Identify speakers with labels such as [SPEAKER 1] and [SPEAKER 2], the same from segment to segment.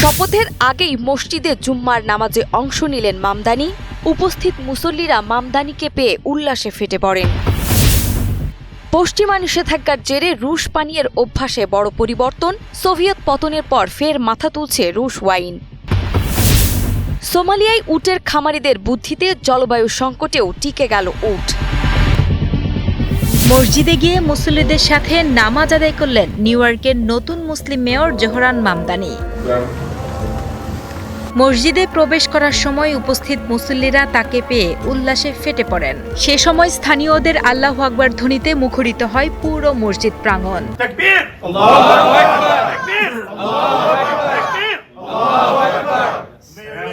[SPEAKER 1] শপথের আগেই মসজিদে জুম্মার নামাজে অংশ নিলেন মামদানি। উপস্থিত মুসল্লিরা মামদানিকে পেয়ে উল্লাসে ফেটে পড়েন। পশ্চিমা নিষেধাজ্ঞার জেরে রুশ পানীয়ের অভ্যাসে বড় পরিবর্তন। সোভিয়েত পতনের পর ফের মাথা তুলছে রুশ ওয়াইন। সোমালিয়ায় উটের খামারিদের বুদ্ধিতে জলবায়ু সংকটেও টিকে গেল উট।
[SPEAKER 2] মসজিদে গিয়ে মুসল্লিদের সাথে নামাজ আদায় করলেন নিউ ইয়র্কের নতুন মুসলিম মেয়র জোহরান মামদানি। মসজিদে প্রবেশ করার সময় উপস্থিত মুসল্লিরা তাকে পেয়ে উল্লাসে ফেটে পড়েন। সে সময় স্থানীয়দের আল্লাহ আকবর ধ্বনিতে মুখরিত হয় পুরো মসজিদ প্রাঙ্গণ।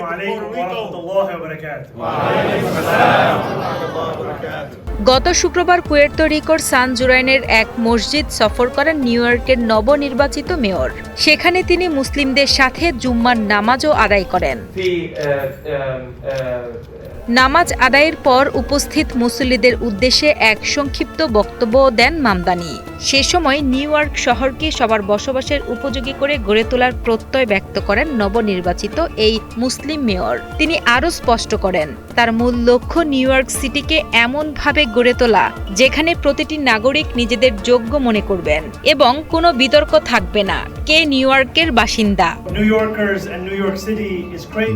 [SPEAKER 3] الله اكبر تكبير الله اكبر تكبير الله اكبر السلام عليكم ورحمه الله وبركاته
[SPEAKER 2] গত শুক্রবার কুয়ের্তো রিকোর সান জুরাইনের এক মসজিদ সফর করেন নিউ ইয়র্কের নবনির্বাচিত মেয়র সেখানে তিনি মুসলিমদের সাথে জুম্মার নামাজও আদায় করেন
[SPEAKER 4] في آه، آه، آه،
[SPEAKER 2] নামাজ আদায়ের পর উপস্থিত মুসল্লিদের উদ্দেশ্যে এক সংক্ষিপ্ত বক্তব্য দেন মামদানি। সে সময় নিউ ইয়র্ক শহরকে সবার বসবাসের উপযোগী করে গড়ে তোলার প্রত্যয় ব্যক্ত করেন নবনির্বাচিত এই মুসলিম মেয়র। তিনি আরও স্পষ্ট করেন তার মূল লক্ষ্য নিউ ইয়র্ক সিটিকে এমনভাবে গড়ে তোলা যেখানে প্রতিটি নাগরিক নিজেদের যোগ্য মনে করবেন এবং কোনো বিতর্ক থাকবে না। কে নিউ ইয়র্কের বাসিন্দা.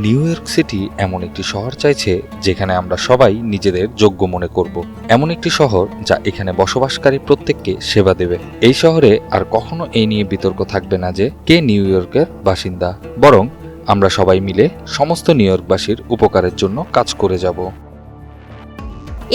[SPEAKER 5] নিউ ইয়র্ক সিটি এমন একটি শহর চাইছে যেখানে আমরা সবাই নিজেদের যোগ্য মনে করব। এমন একটি শহর যা এখানে বসবাসকারী প্রত্যেককে সেবা দেবে। এই শহরে আর কখনো এই নিয়ে বিতর্ক থাকবে না যে কে নিউ ইয়র্কের বাসিন্দা। বরং আমরা সবাই মিলে সমস্ত নিউ ইয়র্কবাসীর উপকারের জন্য কাজ করে যাব।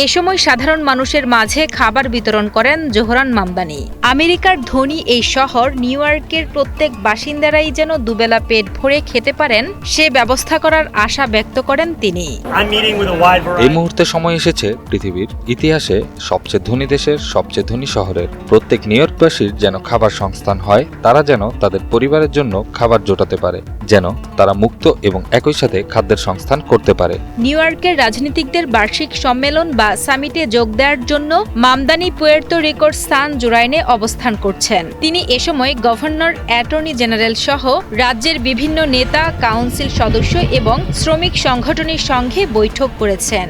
[SPEAKER 2] এ সময় সাধারণ মানুষের মাঝে খাবার বিতরণ করেন জোহরান মামদানি। আমেরিকার ধনী এই শহর নিউ ইয়র্কের প্রত্যেক বাসিন্দারাই যেন দুবেলা পেট ভরে খেতে পারেন সে ব্যবস্থা করার আশা ব্যক্ত করেন তিনি।
[SPEAKER 5] এই মুহূর্তে সময় এসেছে পৃথিবীর ইতিহাসে সবচেয়ে ধনী দেশের সবচেয়ে ধনী শহরের। প্রত্যেক নিউ ইয়র্কবাসীর যেন খাবার সংস্থান হয় তারা যেন তাদের পরিবারের জন্য খাবার জোটাতে পারে যেন তারা মুক্ত এবং একই সাথে খাদ্যের সংস্থান করতে পারে।
[SPEAKER 2] নিউ ইয়র্কের রাজনীতিকদের বার্ষিক সম্মেলন বা সামিটে যোগ দেওয়ার জন্য মামদানি পুয়ের্তো রিকোর সান জুরাইনে অবস্থান করছেন। তিনি এ সময় গভর্নর, অ্যাটর্নি জেনারেল সহ রাজ্যের বিভিন্ন নেতা, কাউন্সিল সদস্য এবং শ্রমিক সংগঠনের সঙ্গে বৈঠক করেছেন।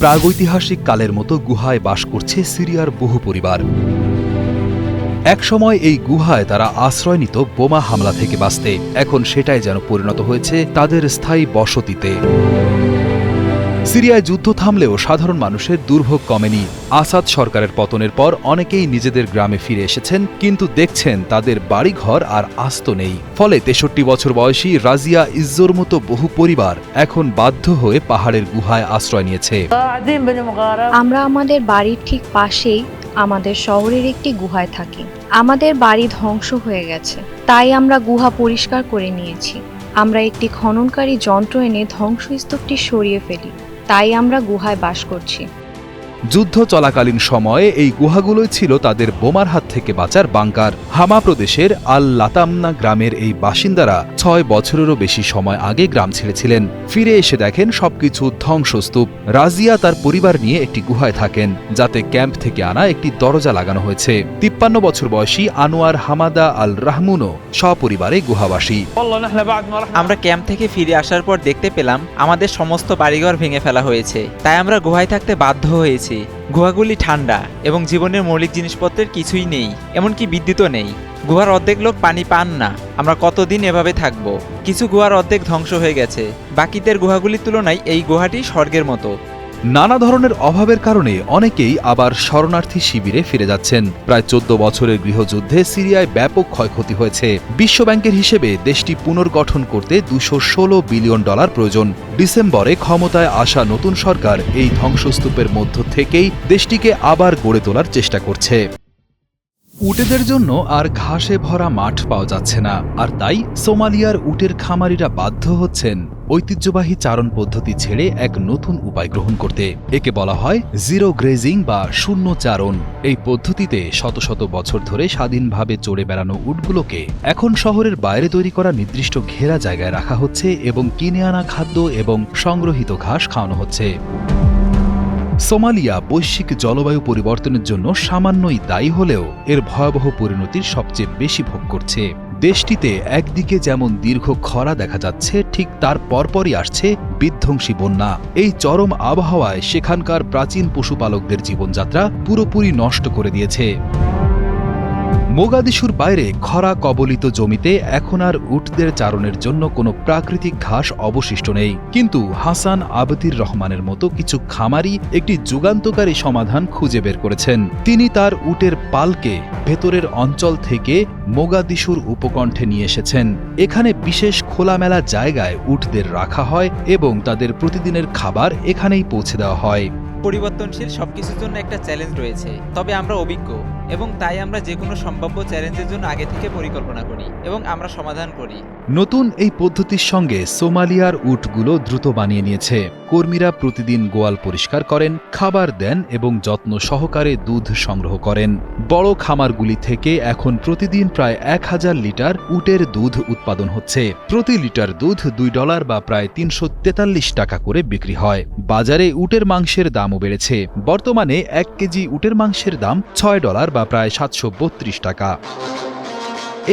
[SPEAKER 6] প্রাগৈতিহাসিক কালের মতো গুহায় বাস করছে সিরিয়ার বহু পরিবার। একসময় এই গুহায় তারা আশ্রয় নিত বোমা হামলা থেকে বাঁচতে, এখন সেটাই যেন পরিণত হয়েছে তাদের স্থায়ী বসতিতে। সিরিয়ায় যুদ্ধ থামলেও সাধারণ মানুষের দুর্ভোগ কমেনি। আসাদ সরকারের পতনের পর অনেকেই নিজেদের গ্রামে ফিরে এসেছেন, কিন্তু দেখছেন তাদের বাড়িঘর আর আস্ত নেই। ফলে তেষট্টি বছর বয়সী রাজিয়া ইজ্জোর মতো বহু পরিবার এখন বাধ্য হয়ে পাহাড়ের গুহায় আশ্রয় নিয়েছে।
[SPEAKER 7] আমরা আমাদের বাড়ির ঠিক পাশেই আমাদের শহরের একটি গুহায় থাকি। আমাদের বাড়ি ধ্বংস হয়ে গেছে। তাই আমরা গুহা পরিষ্কার করে নিয়েছি। আমরা একটি খননকারী যন্ত্র এনে ধ্বংসস্তূপটি সরিয়ে ফেলি। তাই আমরা গুহায় বাস করছি।
[SPEAKER 6] যুদ্ধ চলাকালীন সময়ে এই গুহাগুলোই ছিল তাদের বোমার হাত থেকে বাঁচার বাংকার। হামা প্রদেশের আল লাতামনা গ্রামের এই বাসিন্দারা ছয় বছরেরও বেশি সময় আগে গ্রাম ছেড়েছিলেন। ফিরে এসে দেখেন সবকিছু ধ্বংসস্তূপ। রাজিয়া তার পরিবার নিয়ে একটি গুহায় থাকেন যাতে ক্যাম্প থেকে আনা একটি দরজা লাগানো হয়েছে। তিপ্পান্ন বছর বয়সী আনোয়ার হামাদা আল রাহমুনও সপরিবারে গুহাবাসী।
[SPEAKER 8] আমরা ক্যাম্প থেকে ফিরে আসার পর দেখতে পেলাম আমাদের সমস্ত বাড়িঘর ভেঙে ফেলা হয়েছে। তাই আমরা গুহায় থাকতে বাধ্য হয়েছি। গুহাগুলি ঠান্ডা এবং জীবনের মৌলিক জিনিসপত্রের কিছুই নেই, এমনকি বিদ্যুৎও নেই। গুহার অর্ধেক লোক পানি পান না, আমরা কতদিন এভাবে থাকব? কিছু গুহার অর্ধেক ধ্বংস হয়ে গেছে, বাকিদের গুহাগুলির তুলনায় এই গুহাটি স্বর্গের মতো।
[SPEAKER 6] নানা ধরনের অভাবের কারণে অনেকেই আবার শরণার্থী শিবিরে ফিরে যাচ্ছেন। প্রায় চোদ্দ বছরের গৃহযুদ্ধে সিরিয়ায় ব্যাপক ক্ষয়ক্ষতি হয়েছে। বিশ্বব্যাংকের হিসেবে দেশটি পুনর্গঠন করতে দুশো ষোলো বিলিয়ন ডলার প্রয়োজন। ডিসেম্বরে ক্ষমতায় আসা নতুন সরকার এই ধ্বংসস্তূপের মধ্য থেকেই দেশটিকে আবার গড়ে তোলার চেষ্টা করছে। উটেদের জন্য আর ঘাসে ভরা মাঠ পাওয়া যাচ্ছে না। আর তাই সোমালিয়ার উটের খামারিরা বাধ্য হচ্ছেন ঐতিহ্যবাহী চারণ পদ্ধতি ছেড়ে এক নতুন উপায় গ্রহণ করতে। একে বলা হয় জিরো গ্রেজিং বা শূন্য চারণ। এই পদ্ধতিতে শত শত বছর ধরে স্বাধীনভাবে চড়ে বেড়ানো উটগুলোকে এখন শহরের বাইরে তৈরি করা নির্দিষ্ট ঘেরা জায়গায় রাখা হচ্ছে এবং কিনে আনা খাদ্য এবং সংগ্রহিত ঘাস খাওয়ানো হচ্ছে। সোমালিয়া বৈশ্বিক জলবায়ু পরিবর্তনের জন্য সামান্যই দায়ী হলেও এর ভয়াবহ পরিণতির সবচেয়ে বেশি ভোগ করছে। দেশটিতে একদিকে যেমন দীর্ঘ খরা দেখা যাচ্ছে, ঠিক তার পরপরই আসছে বিধ্বংসী বন্যা। এই চরম আবহাওয়ায় সেখানকার প্রাচীন পশুপালকদের জীবনযাত্রা পুরোপুরি নষ্ট করে দিয়েছে। মোগাদিশুর বাইরে খরা কবলিত জমিতে এখন আর উটদের চারণের জন্য কোনো প্রাকৃতিক ঘাস অবশিষ্ট নেই। কিন্তু হাসান আবদির রহমানের মতো কিছু খামারি একটি যুগান্তকারী সমাধান খুঁজে বের করেছেন। তিনি তার উটের পালকে ভেতরের অঞ্চল থেকে মোগাদিশুর উপকণ্ঠে নিয়ে এসেছেন। এখানে বিশেষ খোলামেলা জায়গায় উটদের রাখা হয় এবং তাদের প্রতিদিনের খাবার এখানেই পৌঁছে দেওয়া হয়।
[SPEAKER 8] পরিবর্তনশীল সবকিছুর জন্য একটা চ্যালেঞ্জ রয়েছে, তবে আমরা অভিজ্ঞ। এবং তাই আমরা যে কোনো সম্ভাব্য চ্যালেঞ্জের জন্য আগে থেকে পরিকল্পনা করি এবং আমরা সমাধান করি।
[SPEAKER 6] নতুন এই পদ্ধতির সঙ্গে সোমালিয়ার উটগুলো দ্রুত বানিয়ে নিয়েছে। কর্মীরা প্রতিদিন গোয়াল পরিষ্কার করেন, খাবার দেন এবং যত্ন সহকারে দুধ সংগ্রহ করেন। বড় খামারগুলি থেকে এখন প্রতিদিন প্রায় এক হাজার লিটার উটের দুধ উৎপাদন হচ্ছে। প্রতি লিটার দুধ দুই ডলার বা প্রায় তিনশো তেতাল্লিশ টাকা করে বিক্রি হয়। বাজারে উটের মাংসের দামও বেড়েছে। বর্তমানে এক কেজি উটের মাংসের দাম ছয় ডলার বা প্রায় সাতশো বত্রিশ টাকা।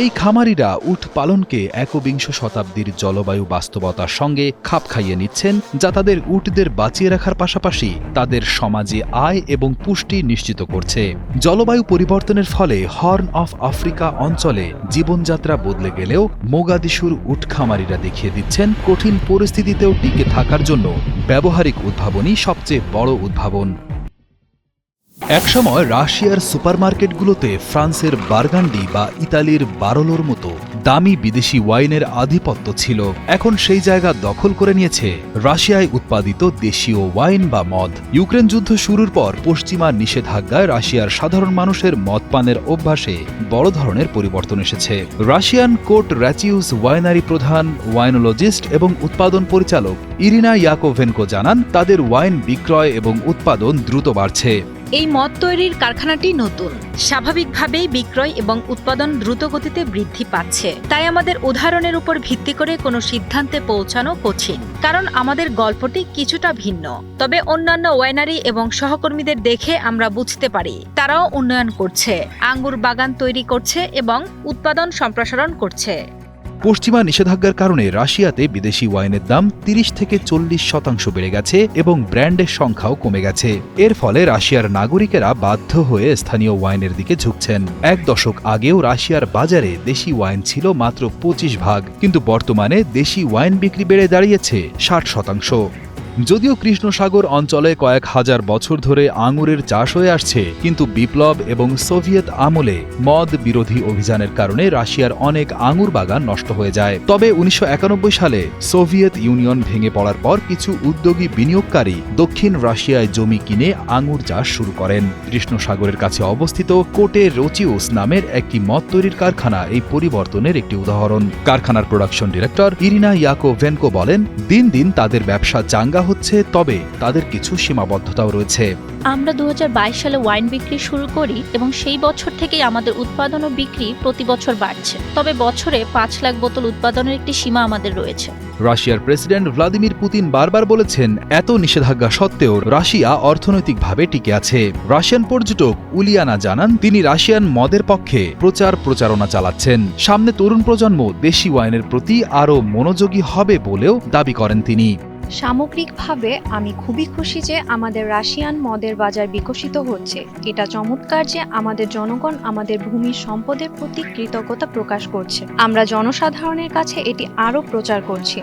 [SPEAKER 6] এই খামারিরা উট পালনকে একবিংশ শতাব্দীর জলবায়ু বাস্তবতার সঙ্গে খাপ খাইয়ে নিচ্ছেন, যা তাদের উটদের বাঁচিয়ে রাখার পাশাপাশি তাদের সমাজে আয় এবং পুষ্টি নিশ্চিত করছে। জলবায়ু পরিবর্তনের ফলে হর্ন অফ আফ্রিকা অঞ্চলে জীবনযাত্রা বদলে গেলেও মোগাদিশুর উট খামারিরা দেখিয়ে দিচ্ছেন, কঠিন পরিস্থিতিতেও টিকে থাকার জন্য ব্যবহারিক উদ্ভাবনই সবচেয়ে বড় উদ্ভাবন। একসময় রাশিয়ার সুপারমার্কেটগুলোতে ফ্রান্সের বার্গান্ডি বা ইতালির বারোলোর মতো দামি বিদেশি ওয়াইনের আধিপত্য ছিল। এখন সেই জায়গা দখল করে নিয়েছে রাশিয়ায় উৎপাদিত দেশীয় ওয়াইন বা মদ। ইউক্রেন যুদ্ধ শুরুর পর পশ্চিমা নিষেধাজ্ঞায় রাশিয়ার সাধারণ মানুষের মদ পানের অভ্যাসে বড় ধরনের পরিবর্তন এসেছে। রাশিয়ান কোর্ট র্যাচিউস ওয়াইনারি প্রধান, ওয়াইনোলজিস্ট এবং উৎপাদন পরিচালক ইরিনা ইয়াকোভেনকো জানান, তাদের ওয়াইন বিক্রয় এবং উৎপাদন দ্রুত বাড়ছে।
[SPEAKER 2] এই মদ তৈরির কারখানাটি নতুন। স্বাভাবিকভাবেই বিক্রয় এবং উৎপাদন দ্রুত গতিতে বৃদ্ধি পাচ্ছে। তাই আমাদের উদাহরণের উপর ভিত্তি করে কোনো সিদ্ধান্তে পৌঁছানো কঠিন। কারণ আমাদের গল্পটি কিছুটা ভিন্ন। তবে অন্যান্য ওয়াইনারি এবং সহকর্মীদের দেখে আমরা বুঝতে পারি, তারাও উন্নয়ন করছে, আঙ্গুর বাগান তৈরি করছে এবং উৎপাদন সম্প্রসারণ করছে।
[SPEAKER 6] পশ্চিমা নিষেধাজ্ঞার কারণে রাশিয়াতে বিদেশি ওয়াইনের দাম তিরিশ থেকে চল্লিশ শতাংশ বেড়ে গেছে এবং ব্র্যান্ডের সংখ্যাও কমে গেছে। এর ফলে রাশিয়ার নাগরিকেরা বাধ্য হয়ে স্থানীয় ওয়াইনের দিকে ঝুঁকছেন। এক দশক আগেও রাশিয়ার বাজারে দেশি ওয়াইন ছিল মাত্র পঁচিশ ভাগ, কিন্তু বর্তমানে দেশি ওয়াইন বিক্রি বেড়ে দাঁড়িয়েছে ষাট শতাংশ। যদিও কৃষ্ণসাগর অঞ্চলে কয়েক হাজার বছর ধরে আঙুরের চাষ হয়ে আসছে, কিন্তু বিপ্লব এবং সোভিয়েত আমলে মদ বিরোধী অভিযানের কারণে রাশিয়ার অনেক আঙুর বাগান নষ্ট হয়ে যায়। তবে উনিশশো একানব্বই সালে সোভিয়েত ইউনিয়ন ভেঙে পড়ার পর কিছু উদ্যোগী বিনিয়োগকারী দক্ষিণ রাশিয়ায় জমি কিনে আঙুর চাষ শুরু করেন। কৃষ্ণসাগরের কাছে অবস্থিত কোটে রোচিউস নামের একটি মদ তৈরির কারখানা এই পরিবর্তনের একটি উদাহরণ। কারখানার প্রোডাকশন ডিরেক্টর ইরিনা ইয়াকো ভেনকো বলেন, দিন দিন তাদের ব্যবসা চাঙ্গা হচ্ছে তবে তাদের কিছু সীমাবদ্ধতাও রয়েছে।
[SPEAKER 9] আমরা দু হাজার বাইশ সালে ওয়াইন বিক্রি শুরু করি এবং সেই বছর থেকেই আমাদের উৎপাদন ও বিক্রি প্রতি বছর বাড়ছে। তবে বছরে পাঁচ লাখ বোতল উৎপাদনের একটি সীমা আমাদের রয়েছে।
[SPEAKER 6] রাশিয়ার প্রেসিডেন্ট ভ্লাদিমির পুতিন বারবার বলেছেন এত নিষেধাজ্ঞা সত্ত্বেও রাশিয়া অর্থনৈতিকভাবে টিকে আছে। রাশিয়ান পর্যটক উলিয়ানা জানান তিনি রাশিয়ান মদের পক্ষে প্রচার প্রচারণা চালাচ্ছেন। সামনে তরুণ প্রজন্ম দেশি ওয়াইনের প্রতি আরও মনোযোগী হবে বলেও দাবি করেন তিনি।
[SPEAKER 7] সামগ্রিকভাবে আমি খুবই খুশি যে আমাদের রাশিয়ান মদের বাজার বিকশিত হচ্ছে। এটা চমৎকার যে আমাদের জনগণ আমাদের ভূমি সম্পদের প্রতি কৃতজ্ঞতা প্রকাশ করছে। আমরা জনসাধারণের কাছে এটি আরও প্রচার করছি।